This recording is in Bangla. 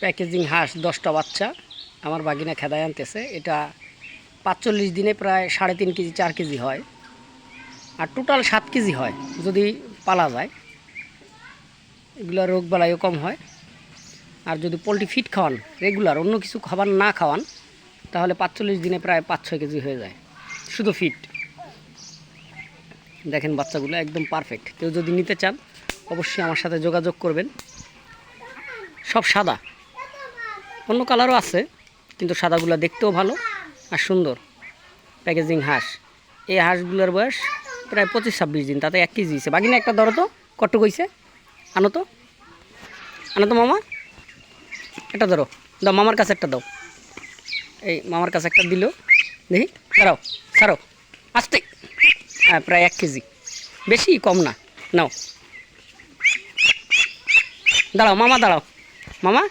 প্যাকেজিং হাঁস দশটা বাচ্চা আমার বাগিনা খেদায় আনতেছে। এটা পাঁচচল্লিশ দিনে প্রায় সাড়ে তিন কেজি, চার কেজি হয়। আর টোটাল সাত কেজি হয়, যদি পালা যায়। এগুলো রোগ বালাইও কম হয়। আর যদি পোলট্রি ফিট খাওয়ান, রেগুলার অন্য কিছু খাবার না খাওয়ান, তাহলে পাঁচচল্লিশ দিনে প্রায় পাঁচ ছয় কেজি হয়ে যায়। শুধু ফিট দেখেন বাচ্চাগুলো একদম পারফেক্ট। কেউ যদি নিতে চান, অবশ্যই আমার সাথে যোগাযোগ করবেন। সব সাদা। অন্য কালারও আছে, কিন্তু সাদাগুলো দেখতেও ভালো আর সুন্দর। প্যাকেজিং হাঁস এই হাঁসগুলোর বয়স প্রায় পঁচিশ ছাব্বিশ দিন, তাতে এক কেজি হয়েছে। বাগিনা একটা ধরো তো কত কইছে আনো তো। আনো তো মামা। একটা ধরো। দাও, মামার কাছে একটা দাও। এই মামার কাছে একটা দিল। দেখি, দাঁড়াও, ছাড়ো। আসতে। হ্যাঁ প্রায় এক কেজি। বেশি কম না। নাও। দাঁড়াও, মামা দাঁড়াও। মামা